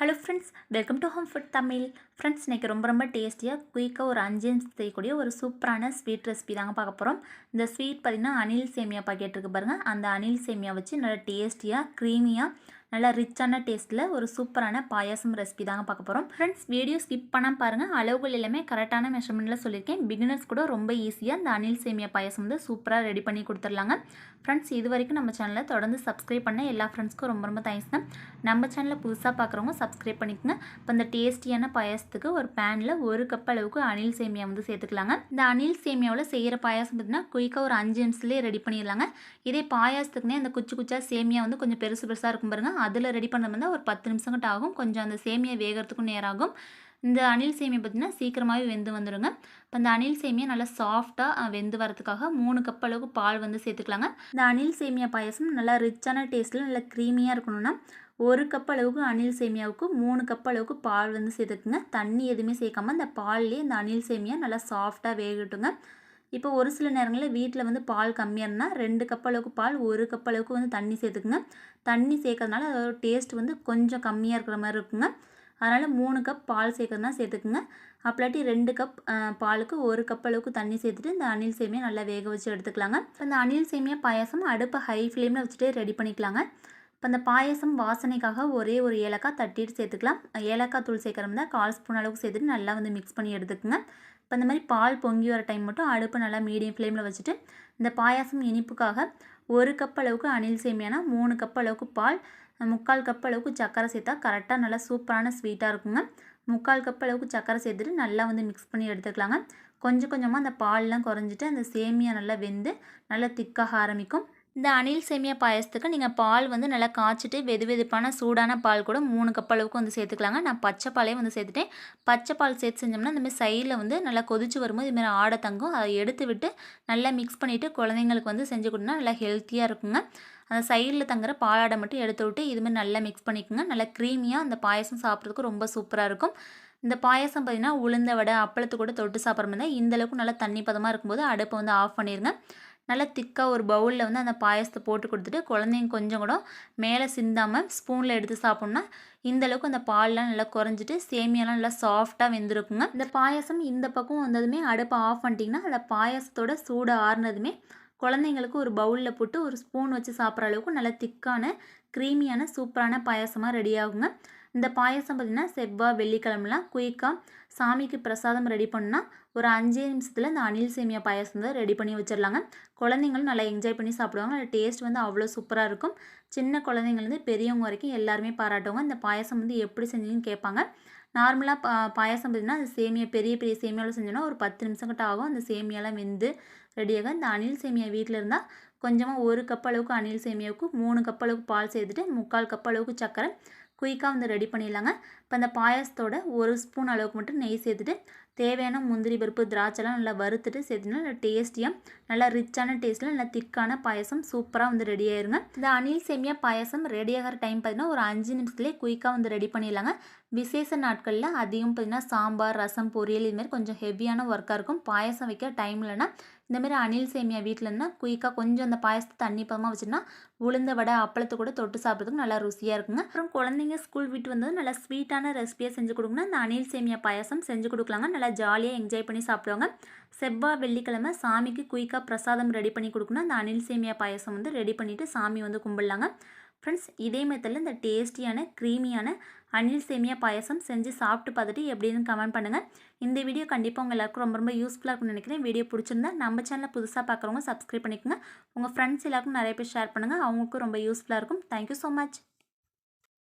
Hello friends welcome to home food Tamil friends இன்றைக்கி ரொம்ப ரொம்ப டேஸ்டியாக குயிக்காக ஒரு அஞ்சு நிமிஷம் செய்யக்கூடிய ஒரு சூப்பரான ஸ்வீட் ரெசிபி தாங்க பார்க்க போகிறோம் இந்த ஸ்வீட் பார்த்திங்கன்னா அனில் சேமியா பாக்கெட் இருக்குது பாருங்கள் அந்த அனில் சேமியா வச்சு நல்லா டேஸ்டியாக க்ரீமியாக நல்லா ரிச்சான டேஸ்ட்டில் ஒரு சூப்பரான பாயாசம் ரெசிபி தாங்க பார்க்க போகிறோம் ஃப்ரெண்ட்ஸ் வீடியோ ஸ்கிப் பண்ணால் பாருங்கள் அளவுகள் எல்லாமே கரெக்டான மெஷர்மெண்ட்டில் சொல்லியிருக்கேன். பிகினர்ஸ் கூட ரொம்ப ஈஸியாக இந்த அணில் சேமியா பாயாசம் வந்து சூப்பராக ரெடி பண்ணி கொடுத்துர்லாங்க ஃப்ரெண்ட்ஸ் இது வரைக்கும் நம்ம சேனலை தொடர்ந்து சப்ஸ்கிரைப் பண்ண எல்லா ஃப்ரெண்ட்ஸ்க்கும் ரொம்ப ரொம்ப தேங்க்ஸ் தான் நம்ம சேனலில் புதுசாக பார்க்குறவங்க சப்ஸ்கிரைப் பண்ணிக்கோங்க. இப்போ இந்த டேஸ்டியான பாயாசத்துக்கு ஒரு பேனில் ஒரு கப் அளவுக்கு அணில் சேமியா வந்து சேர்த்துக்கலாங்க. இந்த அணில் சேமியாவில் செய்கிற பாயாசம் பார்த்திங்கன்னா குயிக்காக ஒரு அஞ்சு நிமிஷத்துலேயே ரெடி பண்ணிடலாங்க. இதே பாயாசத்துக்குனே அந்த குச்சி குச்சா சேமியா வந்து கொஞ்சம் பெருசு பெருசாக இருக்கும் பாருங்கள் அதில் ரெடி பண்ண வந்து ஒரு பத்து நிமிஷம் கிட்ட ஆகும். கொஞ்சம் அந்த சேமியா வேகிறதுக்கும் நேரம் ஆகும் இந்த அணில் சேமியை பார்த்திங்கன்னா சீக்கிரமாகவே வெந்து வந்துடுங்க இப்போ இந்த அணில் சேமியா நல்லா சாஃப்டாக வெந்து வரதுக்காக மூணு கப் அளவுக்கு பால் வந்து சேர்த்துக்கலாங்க. இந்த அணில் சேமியா பாயசம் நல்லா ரிச்சான டேஸ்ட்டில் நல்லா க்ரீமியாக இருக்கணும்னா ஒரு கப் அளவுக்கு அணில் சேமியாவுக்கு மூணு கப் அளவுக்கு பால் வந்து சேர்த்துக்குங்க. தண்ணி எதுவுமே சேர்க்காம இந்த பால்லேயே இந்த அணில் சேமியா நல்லா சாஃப்டாக வேகட்டுங்க. இப்போ ஒரு சில நேரங்களில் வீட்டில் வந்து பால் கம்மியாக இருந்தால் ரெண்டு கப் அளவுக்கு பால் ஒரு கப் அளவுக்கு வந்து தண்ணி சேர்த்துக்குங்க. தண்ணி சேர்க்கறதுனால அதோட டேஸ்ட் வந்து கொஞ்சம் கம்மியாக இருக்கிற மாதிரி இருக்குங்க. அதனால் மூணு கப் பால் சேர்க்கறதுனா சேர்த்துக்குங்க. அப்பலாட்டி ரெண்டு கப் பாலுக்கு ஒரு கப் அளவுக்கு தண்ணி சேர்த்துட்டு இந்த அணில் சேமியா நல்லா வேக வச்சு எடுத்துக்கலாங்க. இப்போ இந்த அணில் சேமியா பாயாசம் அடுப்பை ஹை ஃப்ளேமில் வச்சுட்டு ரெடி பண்ணிக்கலாங்க. இப்போ இந்த பாயசம் வாசனைக்காக ஒரே ஒரு ஏலக்காய் தட்டிட்டு சேர்த்துக்கலாம். ஏலக்காய் தூள் சேர்க்குறோம்னா கால் ஸ்பூன் அளவுக்கு சேர்த்துட்டு நல்லா வந்து மிக்ஸ் பண்ணி எடுத்துக்கோங்க. இப்போ இந்த மாதிரி பால் பொங்கி வர டைம் மட்டும் அடுப்பு நல்லா மீடியம் ஃப்ளேமில் வச்சுட்டு இந்த பாயாசம் இனிப்புக்காக ஒரு கப் அளவுக்கு அணில் சேமியானா மூணு கப் அளவுக்கு பால் முக்கால் கப் அளவுக்கு சர்க்கரை சேர்த்தா கரெக்டாக நல்லா சூப்பரான ஸ்வீட்டாக இருக்குங்க. முக்கால் கப் அளவுக்கு சர்க்கரை சேர்த்துட்டு நல்லா வந்து மிக்ஸ் பண்ணி எடுத்துக்கலாங்க. கொஞ்சம் கொஞ்சமாக அந்த பால்லாம் குறைஞ்சிட்டு அந்த சேமியா நல்லா வெந்து நல்லா திக்காக ஆரம்பிக்கும். இந்த அணில் சேமியா பாயசத்துக்கு நீங்கள் பால் வந்து நல்லா காய்ச்சிட்டு வெது வெதுப்பான சூடான பால் கூட மூணு கப் அளவுக்கு வந்து சேர்த்துக்கலாங்க. நான் பச்சை பாலே வந்து சேர்த்துட்டேன். பச்சை பால் சேர்த்து செஞ்சோம்னா இந்தமாதிரி சைடில் வந்து நல்லா கொதிச்சு வரும்போது இதுமாதிரி ஆடை தங்கும். அதை எடுத்து விட்டு நல்லா மிக்ஸ் பண்ணிவிட்டு குழந்தைங்களுக்கு வந்து செஞ்சு கொடுனா நல்லா ஹெல்த்தியாக இருக்குங்க. அந்த சைடில் தங்குற பாலாடை மட்டும் எடுத்து விட்டு இதுமாதிரி நல்லா மிக்ஸ் பண்ணிக்கோங்க. நல்லா க்ரீமியாக அந்த பாயசம் சாப்பிட்றதுக்கு ரொம்ப சூப்பராக இருக்கும். இந்த பாயசம் பார்த்திங்கன்னா உளுந்த வடை அப்பளத்து கூட தொட்டு சாப்பிட்ற மாதிரி இந்தளவுக்கு நல்லா தண்ணி பதமாக இருக்கும்போது அடுப்பை வந்து ஆஃப் பண்ணிடுங்க நல்லா திக்காக ஒரு பவுலில் வந்து அந்த பாயசத்தை போட்டு கொடுத்துட்டு குழந்தைங்க கொஞ்சம் கூட மேலே சிந்தாமல் ஸ்பூனில் எடுத்து சாப்பிட்ணுன்னா இந்தளவுக்கு அந்த பால்லாம் நல்லா குறைஞ்சிட்டு சேமியாலாம் நல்லா சாஃப்டாக வெந்திருக்குங்க. இந்த பாயசம் இந்த பக்கம் வந்ததுமே அடுப்பை ஆஃப் பண்ணிட்டிங்கன்னா அந்த பாயசத்தோட சூடு ஆறுனதுமே குழந்தைங்களுக்கு ஒரு பவுலில் போட்டு ஒரு ஸ்பூன் வச்சு சாப்பிட்ற அளவுக்கு நல்லா திக்கான க்ரீமியான சூப்பரான பாயசமாக ரெடி ஆகுங்க. இந்த பாயசம் பார்த்திங்கன்னா செவ்வாய் வெள்ளிக்கிழமெலாம் குயிக்காக சாமிக்கு பிரசாதம் ரெடி பண்ணால் ஒரு அஞ்சே நிமிஷத்தில் இந்த அணில் சேமியா பாயசம் வந்து ரெடி பண்ணி வச்சிடலாங்க. குழந்தைங்களும் நல்லா என்ஜாய் பண்ணி சாப்பிடுவாங்க. அதில் டேஸ்ட் வந்து அவ்வளோ சூப்பராக இருக்கும். சின்ன குழந்தைங்கலேருந்து பெரியவங்க வரைக்கும் எல்லாருமே பாராட்டுவாங்க. இந்த பாயசம் வந்து எப்படி செஞ்சீங்கன்னு கேட்பாங்க. நார்மலாக பா பாயசம் பார்த்திங்கன்னா அந்த சேமியா பெரிய பெரிய சேமியாவில் செஞ்சோன்னா ஒரு பத்து நிமிஷம் கிட்ட ஆகும். அந்த சேமியாலாம் வெந்து ரெடியாக இந்த அணில் சேமியா வீட்டில் இருந்தால் கொஞ்சமாக ஒரு கப் அளவுக்கு அணில் சேமியாவுக்கு மூணு கப் அளவுக்கு பால் சேர்த்துட்டு முக்கால் கப் அளவுக்கு சக்கரை குயிக்காக வந்து ரெடி பண்ணிடலாங்க. இப்போ அந்த பாயசத்தோட ஒரு ஸ்பூன் அளவுக்கு மட்டும் நெய் சேர்த்துட்டு தேவையான முந்திரி பருப்பு திராட்சைலாம் நல்லா வறுத்துட்டு சேர்த்துனா நல்லா டேஸ்டியாக நல்லா ரிச்சான டேஸ்ட்டில் நல்லா திக்கான பாயசம் சூப்பராக வந்து ரெடி ஆயிருங்க. இந்த அணில் சேமியா பாயசம் ரெடி ஆகிற டைம் பார்த்தீங்கன்னா ஒரு அஞ்சு நிமிஷத்துலேயே குயிக்காக வந்து ரெடி பண்ணிடலாங்க. விசேஷ நாட்களில் அதிகம் பார்த்தீங்கன்னா சாம்பார் ரசம் பொரியல் இதுமாதிரி கொஞ்சம் ஹெவியான ஒர்க்காக இருக்கும். பாயசம் வைக்க டைம் இல்லைன்னா இந்தமாரி அணில் சேமியா வீட்டிலன்னா குயிக்காக கொஞ்சம் அந்த பாயசத்தை தண்ணி பதமாக வச்சுன்னா உளுந்த வடை அப்பளத்தை கூட தொட்டு சாப்பிட்றதுக்கு நல்லா ருசியாக இருக்குங்க. அப்புறம் குழந்தைங்க ஸ்கூல் விட்டு வந்தது நல்லா ஸ்வீட்டான ரெசிபியாக செஞ்சு கொடுங்கன்னா அந்த அணில் சேமியா பாயசம் செஞ்சு கொடுக்கலாங்க. நல்லா ஜாலியாக என்ஜாய் பண்ணி சாப்பிடுவாங்க. செவ்வாய் வெள்ளிக்கிழமை சாமிக்கு குயிக்காக பிரசாதம் ரெடி பண்ணி கொடுக்கணும். அந்த அணில் சேமியா பாயசம் வந்து ரெடி பண்ணிவிட்டு சாமி வந்து கும்பிடலாங்க. ஃப்ரெண்ட்ஸ் இதே மெத்தடில் இந்த டேஸ்டியான க்ரீமியான அனில் சேமியா பாயசம் செஞ்சு சாப்பிட்டு பார்த்துட்டு எப்படின்னு கமெண்ட் பண்ணுங்கள் இந்த வீடியோ கண்டிப்பாக உங்கள் எல்லாருக்கும் ரொம்ப ரொம்ப யூஸ்ஃபுல்லாக இருக்கும்னு நினைக்கிறேன். வீடியோ பிடிச்சிருந்தா நம்ம சேனலில் புதுசாக பார்க்குறவங்க சப்ஸ்கிரைப் பண்ணிக்கோங்க. உங்கள் ஃப்ரெண்ட்ஸ் எல்லாருக்கும் நிறைய பேர் ஷேர் பண்ணுங்கள் அவங்களுக்கும் ரொம்ப யூஸ்ஃபுல்லாக இருக்கும். Thank you so much